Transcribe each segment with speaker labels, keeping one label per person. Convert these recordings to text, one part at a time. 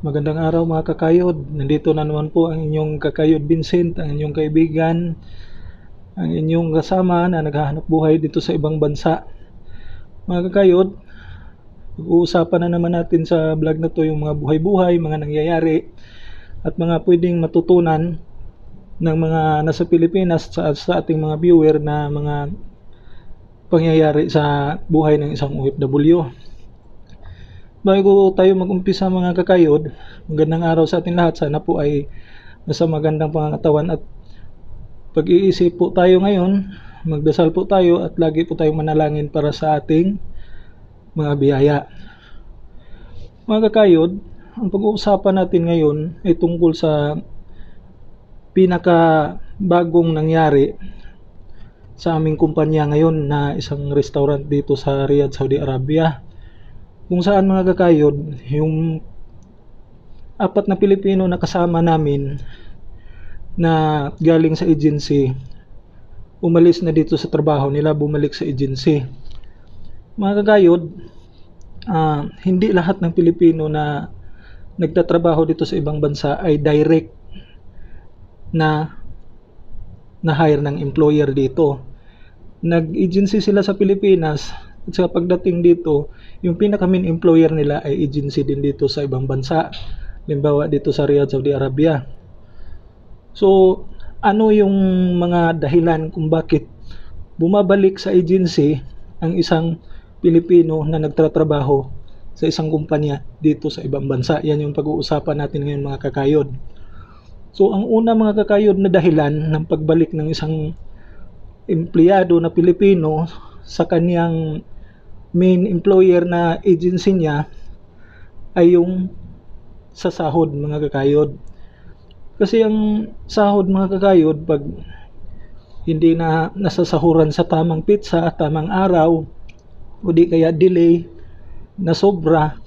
Speaker 1: Magandang araw mga kakayod. Nandito na naman po ang inyong kakayod Vincent, ang inyong kaibigan, ang inyong kasama na naghahanap buhay dito sa ibang bansa. Mga kakayod, uusapan na naman natin sa vlog na to yung mga buhay-buhay, mga nangyayari, at mga pwedeng matutunan ng mga nasa Pilipinas sa, sa ating mga viewer na mga pangyayari sa buhay ng isang OFW. Bago tayo mag-umpisa mga kakayod, magandang araw sa ating lahat. Sana po ay nasa magandang pangangatawan at pag-iisip po tayo ngayon, magdasal po tayo at lagi po tayong manalangin para sa ating mga biyaya. Mga kakayod, ang pag-uusapan natin ngayon ay tungkol sa pinaka bagong nangyari sa aming kumpanya ngayon na isang restaurant dito sa Riyadh, Saudi Arabia kung saan mga kakayod yung apat na Pilipino na kasama namin na galing sa agency umalis na dito sa trabaho nila bumalik sa agency. Mga kakayod uh, hindi lahat ng Pilipino na nagtatrabaho dito sa ibang bansa ay direct na na hire ng employer dito. Nag-agency sila sa Pilipinas at sa pagdating dito, yung pinaka main employer nila ay agency din dito sa ibang bansa. Limbawa dito sa Riyadh, Saudi Arabia. So, ano yung mga dahilan kung bakit bumabalik sa agency ang isang Pilipino na nagtatrabaho sa isang kumpanya dito sa ibang bansa. Yan yung pag-uusapan natin ngayon mga kakayod. So, ang una mga kakayod na dahilan ng pagbalik ng isang empleyado na Pilipino sa kanyang main employer na agency niya ay yung sa sahod mga kakayod. Kasi ang sahod mga kakayod pag hindi na nasasahuran sa tamang pizza, tamang araw, o di kaya delay na sobra,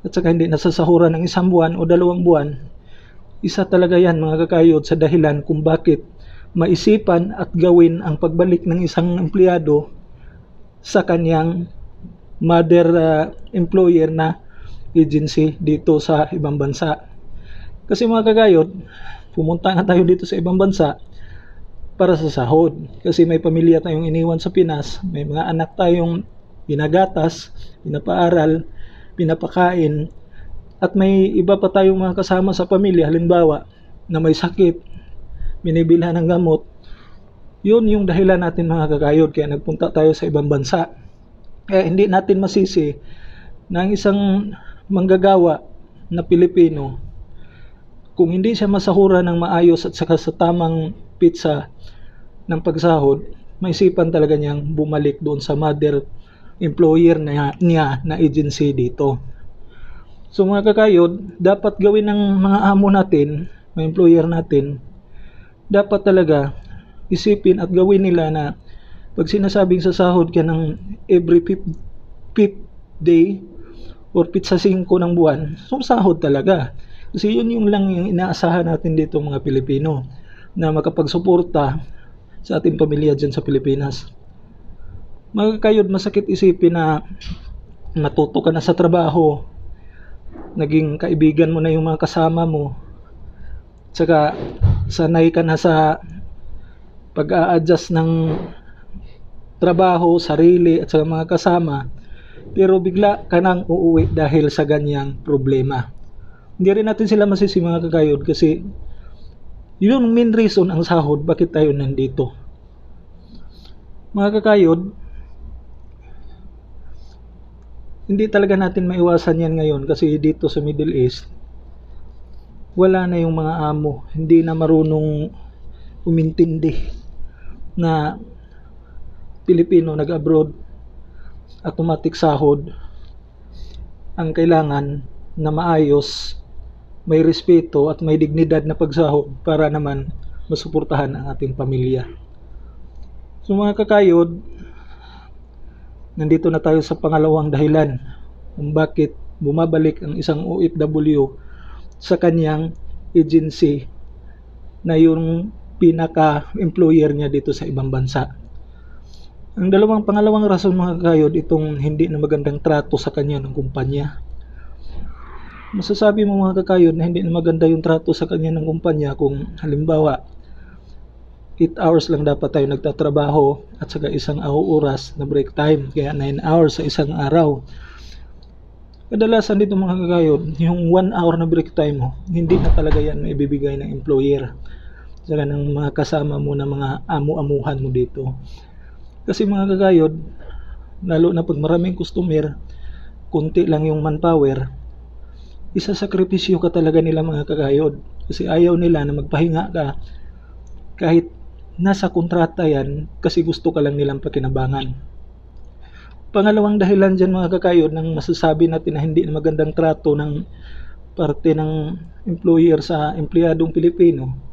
Speaker 1: at saka hindi nasasahuran ng isang buwan o dalawang buwan, isa talaga yan mga kakayod sa dahilan kung bakit maisipan at gawin ang pagbalik ng isang empleyado sa kanyang mother uh, employer na agency dito sa ibang bansa. Kasi mga kagayod, pumunta nga tayo dito sa ibang bansa para sa sahod. Kasi may pamilya tayong iniwan sa Pinas, may mga anak tayong pinagatas, pinapaaral, pinapakain, at may iba pa tayong mga kasama sa pamilya, halimbawa, na may sakit, binibilhan ng gamot, yun yung dahilan natin mga kagayod kaya nagpunta tayo sa ibang bansa. Kaya hindi natin masisi na ang isang manggagawa na Pilipino kung hindi siya masahura ng maayos at saka sa tamang pizza ng pagsahod, maisipan talaga niyang bumalik doon sa mother employer na, niya na agency dito. So mga kakayod, dapat gawin ng mga amo natin, mga employer natin, dapat talaga isipin at gawin nila na pag sinasabing sa sahod ka ng every fifth, fifth day or pizza 5 ng buwan, so sahod talaga. Kasi yun yung lang yung inaasahan natin dito mga Pilipino na makapagsuporta sa ating pamilya dyan sa Pilipinas. Mga kayod, masakit isipin na natuto ka na sa trabaho, naging kaibigan mo na yung mga kasama mo, tsaka sanay ka na sa pag-a-adjust ng trabaho, sarili at sa mga kasama pero bigla ka nang uuwi dahil sa ganyang problema. Hindi rin natin sila masisi mga kakayod kasi yun main reason ang sahod bakit tayo nandito. Mga kakayod, hindi talaga natin maiwasan yan ngayon kasi dito sa Middle East wala na yung mga amo, hindi na marunong umintindi na Pilipino nag-abroad automatic sahod ang kailangan na maayos may respeto at may dignidad na pagsahod para naman masuportahan ang ating pamilya. So mga kakayod, nandito na tayo sa pangalawang dahilan kung bakit bumabalik ang isang OFW sa kanyang agency na yung pinaka-employer niya dito sa ibang bansa. Ang dalawang pangalawang rason mga kayod itong hindi na magandang trato sa kanya ng kumpanya. masasabi mo mga kakayod na hindi na maganda yung trato sa kanya ng kumpanya kung halimbawa 8 hours lang dapat tayo nagtatrabaho at saka isang oras na break time kaya 9 hours sa isang araw kadalasan dito mga kakayod yung 1 hour na break time mo hindi na talaga yan maibibigay ng employer saka ng mga kasama mo na mga amu-amuhan mo dito. Kasi mga kakayod lalo na pag maraming customer kunti lang yung manpower isasakripisyo ka talaga nila mga kakayod kasi ayaw nila na magpahinga ka kahit nasa kontrata yan kasi gusto ka lang nilang pakinabangan. Pangalawang dahilan dyan mga kakayod ng masasabi natin na hindi na magandang trato ng parte ng employer sa empleyadong Pilipino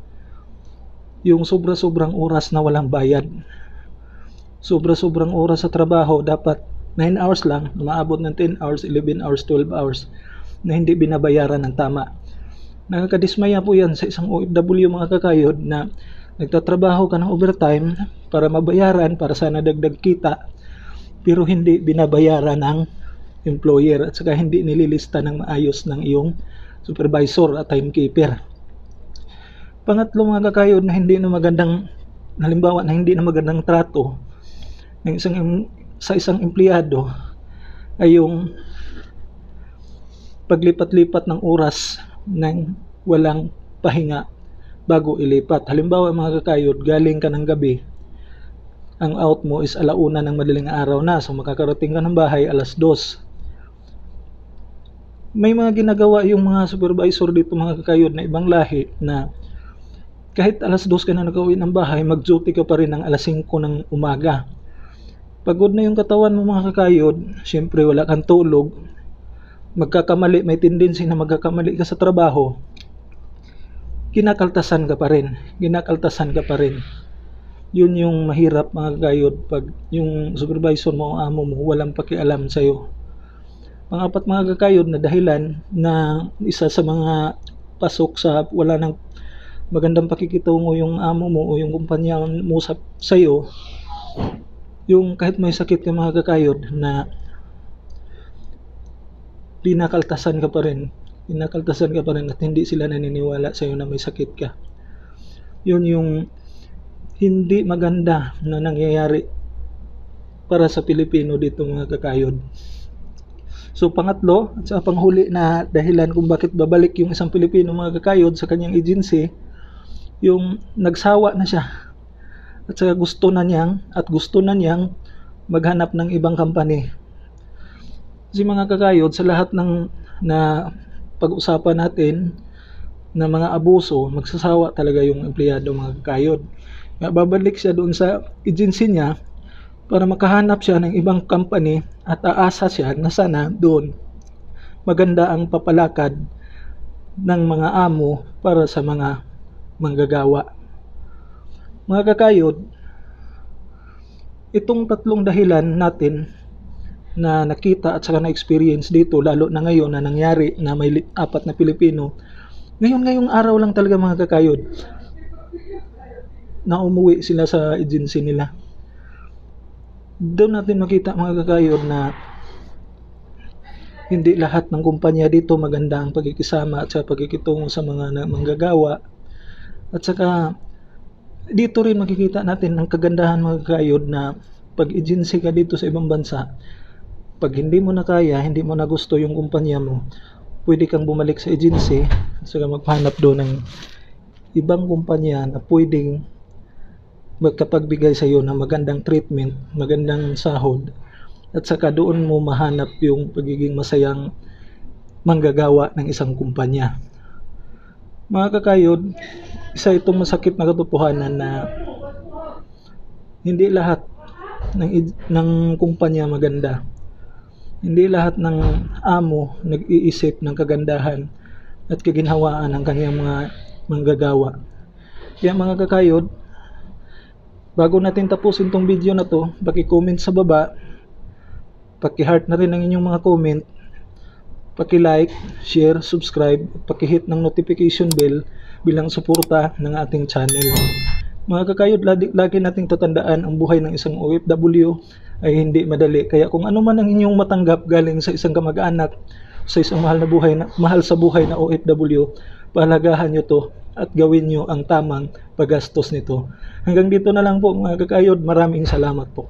Speaker 1: yung sobra-sobrang oras na walang bayad sobra-sobrang oras sa trabaho dapat 9 hours lang umaabot ng 10 hours, 11 hours, 12 hours na hindi binabayaran ng tama. Nakakadismaya po yan sa isang OFW mga kakayod na nagtatrabaho ka ng overtime para mabayaran, para sana dagdag kita, pero hindi binabayaran ng employer at saka hindi nililista ng maayos ng iyong supervisor at timekeeper. Pangatlo mga kakayod na hindi na magandang halimbawa na hindi na magandang trato ng isang sa isang empleyado ay yung paglipat-lipat ng oras ng walang pahinga bago ilipat. Halimbawa mga kakayod, galing ka ng gabi, ang out mo is alauna ng madaling araw na, so makakarating ka ng bahay alas dos. May mga ginagawa yung mga supervisor dito mga kakayod na ibang lahi na kahit alas dos ka na nag-uwi ng bahay, mag-duty ka pa rin ng alas 5 ng umaga. Pagod na yung katawan mo mga kakayod, syempre wala kang tulog, magkakamali, may tendency na magkakamali ka sa trabaho, kinakaltasan ka pa rin. Kinakaltasan ka pa rin. Yun yung mahirap mga kagayod pag yung supervisor mo o amo mo walang pakialam sa'yo. Pangapat mga kakayod na dahilan na isa sa mga pasok sa wala nang magandang pakikitungo yung amo mo o yung kumpanya mo sa sa'yo yung kahit may sakit ka mga kakayod na pinakaltasan ka pa rin pinakaltasan ka pa rin at hindi sila naniniwala sa iyo na may sakit ka. Yun yung hindi maganda na nangyayari para sa Pilipino dito mga kakayod. So pangatlo at sa panghuli na dahilan kung bakit babalik yung isang Pilipino mga kakayod sa kanyang agency yung nagsawa na siya at saka gusto na niyang at gusto na niyang maghanap ng ibang company kasi mga kakayod, sa lahat ng na pag-usapan natin na mga abuso, magsasawa talaga yung empleyado mga kakayod. Babalik siya doon sa agency niya para makahanap siya ng ibang company at aasa siya na sana doon maganda ang papalakad ng mga amo para sa mga manggagawa. Mga kakayod, itong tatlong dahilan natin na nakita at saka na-experience dito lalo na ngayon na nangyari na may apat na Pilipino ngayon ngayong araw lang talaga mga kakayod na umuwi sila sa agency nila doon natin makita mga kakayod na hindi lahat ng kumpanya dito maganda ang pagkikisama at sa pagkikitungo sa mga manggagawa at saka dito rin makikita natin ang kagandahan mga kakayod na pag agency ka dito sa ibang bansa pag hindi mo na kaya, hindi mo na gusto yung kumpanya mo, pwede kang bumalik sa agency saka maghanap doon ng ibang kumpanya na pwedeng magkapagbigay sa iyo ng magandang treatment, magandang sahod at saka doon mo mahanap yung pagiging masayang manggagawa ng isang kumpanya. Mga kakayod, isa itong masakit na katotohanan na hindi lahat ng, ng kumpanya maganda hindi lahat ng amo nag-iisip ng kagandahan at kaginhawaan ng kanyang mga manggagawa. Kaya mga kakayod, bago natin tapusin tong video na to, paki-comment sa baba, paki-heart na rin ang inyong mga comment, paki-like, share, subscribe, paki-hit ng notification bell bilang suporta ng ating channel. Mga kakayod, lagi, nating tatandaan ang buhay ng isang OFW ay hindi madali. Kaya kung ano man ang inyong matanggap galing sa isang kamag-anak, sa isang mahal na buhay na mahal sa buhay na OFW, pahalagahan nyo to at gawin nyo ang tamang paggastos nito. Hanggang dito na lang po mga kakayod. Maraming salamat po.